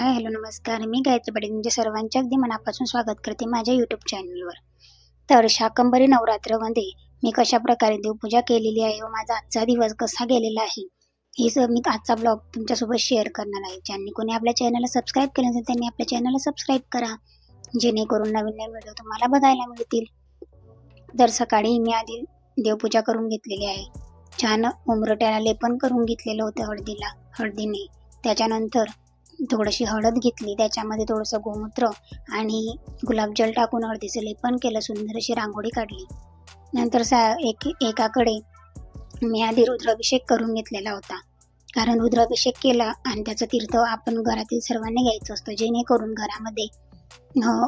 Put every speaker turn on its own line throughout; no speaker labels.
Hi hello नमस्कार. मी गायत्री पाटील तुमच्या सर्वांचे अगदी मनापासून स्वागत करते माझ्या यूट्यूब चॅनलवर तर शाकंभरी नवरात्रमध्ये मी कशा प्रकारे देवपूजा केलेली आहे व माझा आजचा दिवस कसा गेलेला आहे हे सर मी आजचा ब्लॉग तुमच्यासोबत शेअर करणार आहे. ज्यांनी कोणी आपल्या चॅनलला सबस्क्राईब केलं नसेल त्यांनी आपल्या चॅनलला सबस्क्राईब करा. जेणेकरून नवीन नवीन व्हिडिओ तुम्हाला बघायला मिळतील. तर सकाळी मी आधी देवपूजा करून घेतलेली आहे. छान उमरट्याला लेपन करून घेतलेलं होतं हळदीला हळदीने. त्याच्यानंतर थोडीशी हळद घेतली त्याच्यामध्ये थोडंसं गोमूत्र आणि गुलाबजल टाकून हळदीचं लेपन केलं सुंदर अशी रांगोळी काढली. नंतर सा एक एकाकडे मी आधी रुद्राभिषेक करून घेतलेला होता. कारण रुद्राभिषेक केला आणि त्याचं तीर्थ आपण घरातील सर्वांनी घ्यायचं असतं जेणेकरून घरामध्ये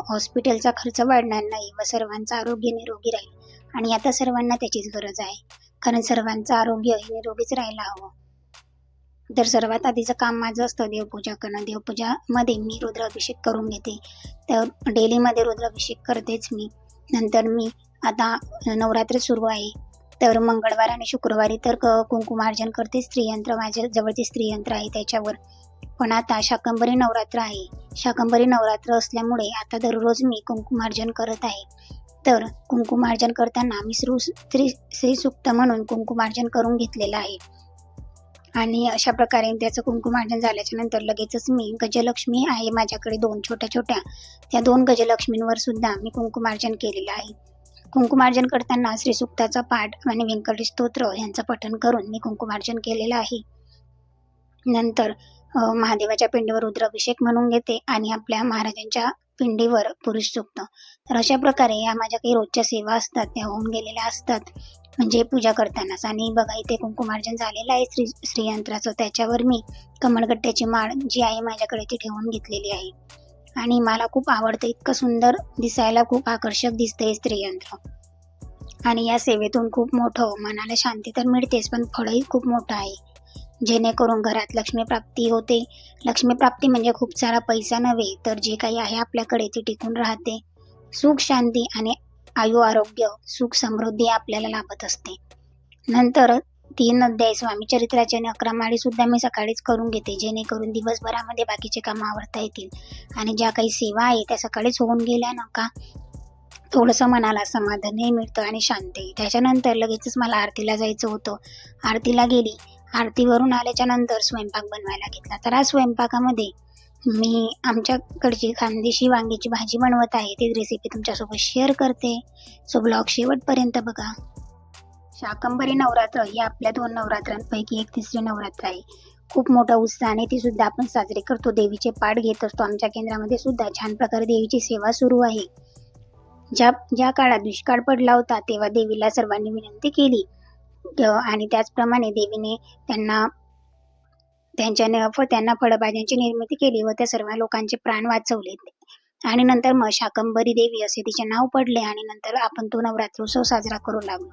हॉस्पिटलचा खर्च वाढणार नाही व सर्वांचं आरोग्य निरोगी राहील. आणि आता सर्वांना त्याचीच गरज आहे. कारण सर्वांचं आरोग्य हे निरोगीच राहायला हवं. तर सर्वात आधीचं काम माझं असतं देवपूजा करणं. देवपूजामध्ये मी रुद्राभिषेक करून घेते. तर डेलीमध्ये रुद्राभिषेक करतेच मी. नंतर मी आता नवरात्र सुरू आहे. तर मंगळवार आणि शुक्रवारी तर क- कुंकुमार्जन करते. स्त्रीयंत्र माझ्या जवळचे स्त्रीयंत्र आहे त्याच्यावर. पण आता शाकंभरी नवरात्र आहे. शाकंभरी नवरात्र असल्यामुळे आता दररोज मी कुंकुमार्जन करत आहे. तर कुंकुमार्जन करताना मी श्रू श्री श्रीसुक्त म्हणून कुंकुमार्जन करून घेतलेलं आहे. आणि अशा प्रकारे त्याचं कुंकुमार्जन झाल्याच्यानंतर लगेचच मी गजलक्ष्मी आहे. माझ्याकडे दोन छोट्या छोट्या त्या दोन गजलक्ष्मींवर सुद्धा मी कुंकुमार्जन केलेलं आहे. कुंकुमार्जन करताना श्रीसुक्ताचा पाठ आणि व्यंकटेश स्तोत्र यांचं पठण करून मी कुंकुमार्जन केलेलं आहे. नंतर महादेवाच्या पिंडीवर रुद्राभिषेक म्हणून घेते आणि आपल्या महाराजांच्या पिंडीवर पुरुष सुक्त तर अशा प्रकारे या माझ्या काही रोजच्या सेवा असतात त्या होऊन गेलेल्या असतात. म्हणजे पूजा करतानाच. आणि बघा इथे कुंकुमार्जन झालेलं आहे श्री श्रीयंत्राचं. त्याच्यावर मी कमळगट्ट्याची माळ जी आहे माझ्याकडे ती ठेवून घेतलेली आहे. आणि मला खूप आवडतं इतकं सुंदर दिसायला खूप आकर्षक दिसतंय स्त्रीयंत्र. आणि या सेवेतून खूप मोठं मनाला शांती तर मिळतेच पण फळही खूप मोठं आहे. जेणेकरून घरात लक्ष्मीप्राप्ती होते. लक्ष्मीप्राप्ती म्हणजे खूप सारा पैसा नव्हे तर जे काही आहे आपल्याकडे ते टिकून राहते. सुख शांती आणि आयु आरोग्य सुख समृद्धी आपल्याला लाभत असते. नंतर तीन अध्याय स्वामी चरित्राचे आणि अकरा माळी सुद्धा मी सकाळीच करून घेते. जेणेकरून दिवसभरामध्ये बाकीचे कामं आवडता येतील. आणि ज्या काही सेवा आहे त्या सकाळीच होऊन गेल्या ना का? थोडंसं मनाला समाधानही मिळतं आणि शांती. त्याच्यानंतर लगेचच मला आरतीला जायचं होतं. आरतीला गेली. आरतीवरून आल्याच्यानंतर स्वयंपाक बनवायला घेतला. तर आज स्वयंपाकामध्ये मी आमच्याकडची खानदेशी वांग्याची भाजी बनवत आहे. ती रेसिपी तुमच्यासोबत शेअर करते. सो ब्लॉग शेवटपर्यंत बघा. शाकंभरी नवरात्र ही आपल्या दोन नवरात्रांपैकी एक तिसरी नवरात्र आहे. खूप मोठा उत्साहाने ती सुद्धा आपण साजरी करतो. देवीचे पाठ घेत असतो. आमच्या केंद्रामध्ये सुद्धा छान प्रकारे देवीची सेवा सुरू आहे. ज्या ज्या काळात दुष्काळ पडला होता तेव्हा देवीला सर्वांनी विनंती केली. आणि त्याचप्रमाणे देवीने त्यांना त्यांच्या फ- त्यांना फळभाज्यांची निर्मिती केली व त्या सर्व लोकांचे प्राण वाचवले. आणि नंतर मग शाकंभरी देवी असे तिचे नाव पडले आणि नंतर आपण तो नवरात्रोत्सव साजरा करू लागलो.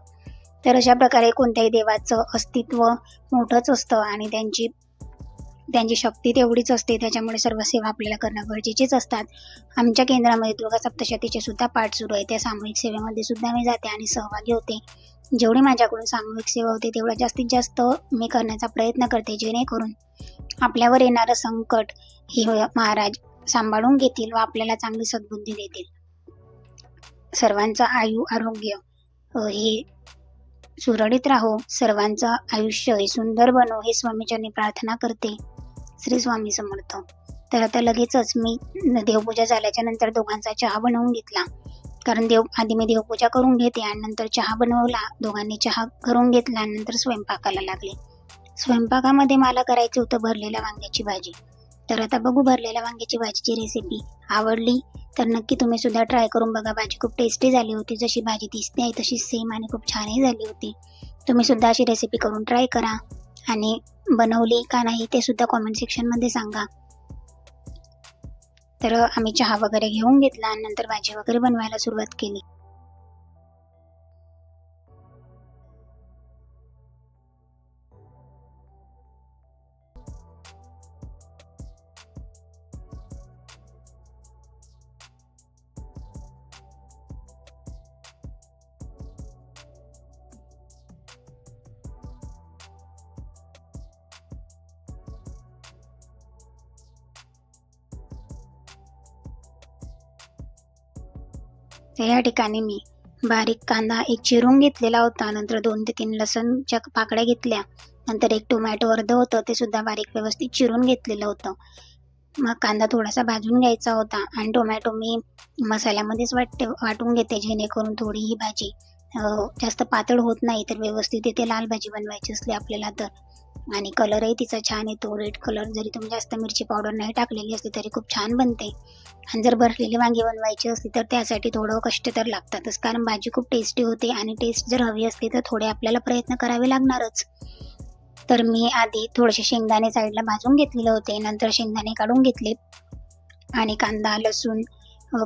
तर अशा प्रकारे कोणत्याही देवाचं अस्तित्व मोठंच असतं आणि त्यांची त्यांची शक्ती तेवढीच असते. त्याच्यामुळे सर्व सेवा आपल्याला करणं गरजेचेच असतात. आमच्या केंद्रामध्ये दुर्गा सप्तशतीचे सुद्धा पाठ सुरू आहे त्या सामूहिक सेवेमध्ये सुद्धा मी जाते आणि सहभागी होते. जेवढी माझ्याकडून सामूहिक सेवा होते तेवढा जास्तीत जास्त मी करण्याचा प्रयत्न करते जेणेकरून आपल्यावर येणारं संकट हे महाराज सांभाळून घेतील व आपल्याला चांगली सद्बुद्धी देतील. सर्वांचं आयु आरोग्य हे सुरळीत राहो. सर्वांचं आयुष्य हे सुंदर बनो. हे स्वामीचरणी प्रार्थना करते. श्री स्वामी समर्थ. तर आता लगेचच मी देवपूजा झाल्याच्यानंतर दोघांचा चहा बनवून घेतला. कारण देव आधी मी देवपूजा करून घेते आणि नंतर चहा बनवला. दोघांनी चहा करून घेतला आणि नंतर स्वयंपाकाला लागले. स्वयंपाकामध्ये मला करायचं होतं भरलेल्या वांग्याची भाजी. तर आता बघू भरलेल्या वांग्याची भाजीची रेसिपी आवडली तर नक्की तुम्ही सुद्धा ट्राय करून बघा. भाजी खूप टेस्टी झाली होती. जशी भाजी दिसते आहे तशी सेम आणि खूप छानही झाली होती. तुम्ही सुद्धा अशी रेसिपी करून ट्राय करा. आणि बनवली का नाही ते सुद्धा कॉमेंट सेक्शनमध्ये सांगा. तर आम्ही चहा वगैरे घेऊन घेतला आणि नंतर भाजी वगैरे बनवायला सुरुवात केली. तर या ठिकाणी मी बारीक कांदा एक चिरून घेतलेला होता. नंतर दोन ते तीन लसणच्या पाकड्या घेतल्या. नंतर एक टोमॅटो अर्ध होतं. ते सुद्धा बारीक व्यवस्थित चिरून घेतलेलं होतं. मग कांदा थोडासा भाजून घ्यायचा होता. आणि टोमॅटो मी मसाल्यामध्येच वाटते वाटून घेते. जेणेकरून थोडी ही भाजी जास्त पातळ होत नाही. तर व्यवस्थित इथे लाल भाजी बनवायची असली आपल्याला तर. आणि कलरही तिचा छान येतो रेड कलर जरी तुम्ही जास्त मिरची पावडर नाही टाकलेली असली तरी खूप छान बनते. आणि जर भरलेली वांगी बनवायची असली तर त्यासाठी थोडं कष्ट तर लागतातच. कारण भाजी खूप टेस्टी होते आणि टेस्ट जर हवी असली तर थोडे आपल्याला प्रयत्न करावे लागणारच. तर मी आधी थोडेसे शेंगदाणे साईडला भाजून घेतलेले होते. नंतर शेंगदाणे काढून घेतले. आणि कांदा लसूण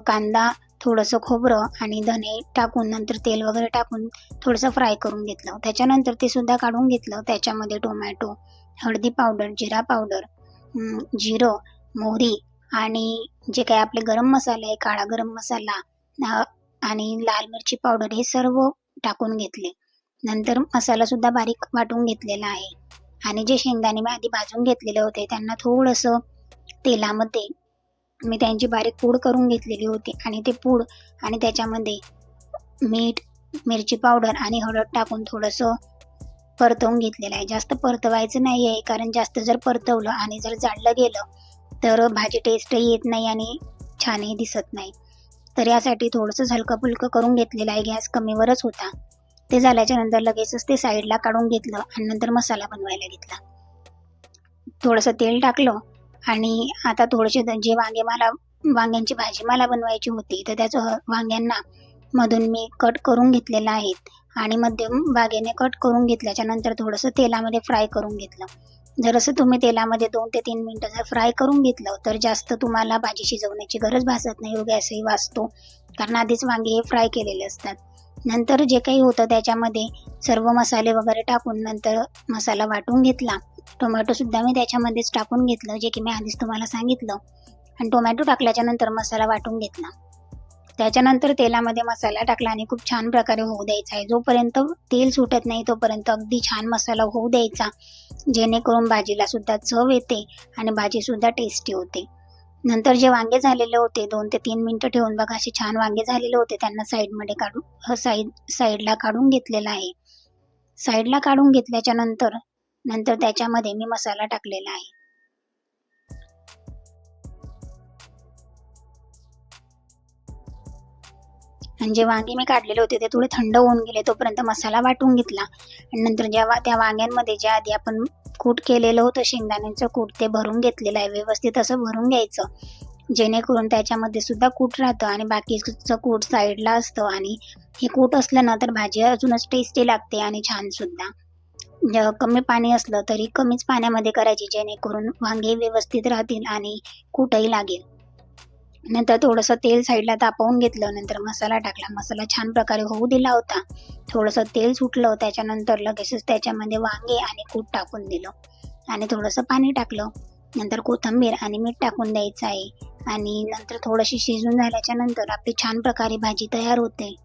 कांदा थोडंसं खोबरं आणि धने टाकून नंतर तेल वगैरे टाकून थोडंसं फ्राय करून घेतलं. त्याच्यानंतर ते सुद्धा काढून घेतलं. त्याच्यामध्ये टोमॅटो हळदी पावडर जिरा पावडर जिरं मोहरी आणि जे काही आपले गरम मसाले आहे काळा गरम मसाला आणि लाल मिरची पावडर हे सर्व टाकून घेतले. नंतर मसाला सुद्धा बारीक वाटून घेतलेला आहे. आणि जे शेंगदाणे मी आधी भाजून घेतलेले होते त्यांना थोडंसं तेलामध्ये मी त्यांची बारीक पूड करून घेतलेली होती. आणि ते पूड आणि त्याच्यामध्ये मीठ मिरची पावडर आणि हळद टाकून थोडंसं परतवून घेतलेलं आहे. जास्त परतवायचं नाही आहे कारण जास्त जर परतवलं आणि जर जाळलं गेलं तर भाजी टेस्टही येत नाही आणि छानही दिसत नाही. तर यासाठी थोडंसं हलकं फुलकं करून घेतलेलं आहे. गॅस कमीवरच होता. ते झाल्याच्यानंतर लगेचच ते साईडला काढून घेतलं आणि नंतर मसाला बनवायला घेतला. थोडंसं तेल टाकलं आणि आता थोडेसे द- जे वांगे मला वांग्यांची भाजी मला बनवायची होती तर त्याचं वांग्यांना मधून मी कट करून घेतलेलं आहेत आणि मध्यम बागेने कट करून घेतल्याच्यानंतर थोडंसं तेलामध्ये फ्राय करून घेतलं. जर असं तुम्ही तेलामध्ये दोन ते तीन मिनटं जर फ्राय करून घेतलं तर जास्त तुम्हाला भाजी शिजवण्याची गरज भासत नाही हो गॅसही वाचतो. कारण आधीच वांगे हे फ्राय केलेले असतात. नंतर जे काही होतं त्याच्यामध्ये सर्व मसाले वगैरे टाकून नंतर मसाला वाटून घेतला. टोमॅटो सुद्धा मी त्याच्यामध्येच टाकून घेतलं जे की मी आधीच तुम्हाला सांगितलं. आणि टोमॅटो टाकल्याच्या नंतर मसाला वाटून घेतला. त्याच्यानंतर तेलामध्ये मसाला टाकला आणि खूप छान प्रकारे होऊ द्यायचा आहे. जोपर्यंत तेल सुटत नाही तोपर्यंत अगदी छान मसाला होऊ द्यायचा. जेणेकरून भाजीला सुद्धा चव येते आणि भाजी सुद्धा टेस्टी होते. नंतर जे वांगे झालेले होते दोन ते तीन मिनिटं ठेवून बघा असे छान वांगे झालेले होते त्यांना साईडमध्ये काढून साईड साईडला काढून घेतलेलं आहे. साईडला काढून घेतल्याच्या नंतर नंतर त्याच्यामध्ये मी मसाला टाकलेला आहे. आणि जे वांगे मी काढलेले होते ते थोडे थंड होऊन गेले तोपर्यंत मसाला वाटून घेतला. आणि नंतर जेव्हा त्या वांग्यांमध्ये जे आधी आपण कूट केलेलं होतं शेंगदाण्याचं कूट ते भरून घेतलेलं आहे व्यवस्थित असं भरून घ्यायचं. जेणेकरून त्याच्यामध्ये सुद्धा कूट राहतं आणि बाकीचं कूट साईडला असतं. आणि हे कूट असलं ना तर भाजी अजूनच टेस्टी लागते आणि छान सुद्धा. कमी पाणी असलं तरी कमीच पाण्यामध्ये करायची जेणेकरून वांगे व्यवस्थित राहतील आणि कुठंही लागेल. नंतर थोडंसं तेल साईडला तापवून घेतलं नंतर मसाला टाकला. मसाला छान प्रकारे होऊ दिला होता. थोडंसं तेल सुटलं त्याच्यानंतर लगेचच त्याच्यामध्ये वांगे आणि कूट टाकून दिलं. आणि थोडंसं पाणी टाकलं. नंतर कोथिंबीर आणि मीठ टाकून द्यायचं आहे. आणि नंतर थोडीशी शिजून झाल्याच्यानंतर आपली छान प्रकारे भाजी तयार होते.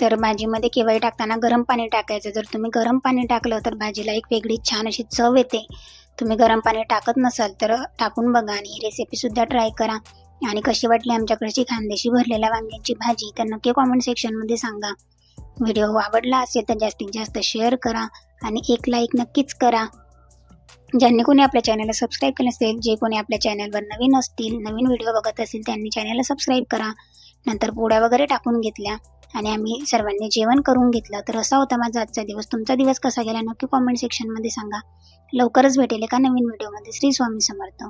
तर भाजीमध्ये केव्हाही टाकताना गरम पाणी टाकायचं. जर तुम्ही गरम पाणी टाकलं तर भाजीला एक वेगळी छान अशी चव येते. तुम्ही गरम पाणी टाकत नसाल तर टाकून बघा आणि ही रेसिपीसुद्धा ट्राय करा. आणि कशी वाटली आमच्याकडची खानदेशी भरलेल्या वांग्यांची भाजी तर नक्की कॉमेंट सेक्शनमध्ये सांगा. व्हिडिओ आवडला असेल तर जास्तीत जास्त शेअर करा आणि एक लाईक नक्कीच करा. ज्यांनी कोणी आपल्या चॅनलला सबस्क्राईब केलं नसेल जे कोणी आपल्या चॅनलवर नवीन असतील नवीन व्हिडिओ बघत असतील त्यांनी चॅनलला सबस्क्राईब करा. नंतर पोळ्या वगैरे टाकून घेतल्या. आणि आम्ही सर्वांनी जेवण करून घेतलं. तर असा होता माझा आजचा दिवस. तुमचा दिवस कसा गेला? नक्की कॉमेंट सेक्शनमध्ये सांगा. लवकरच भेटेल एका नवीन व्हिडिओमध्ये श्री स्वामी समर्थ.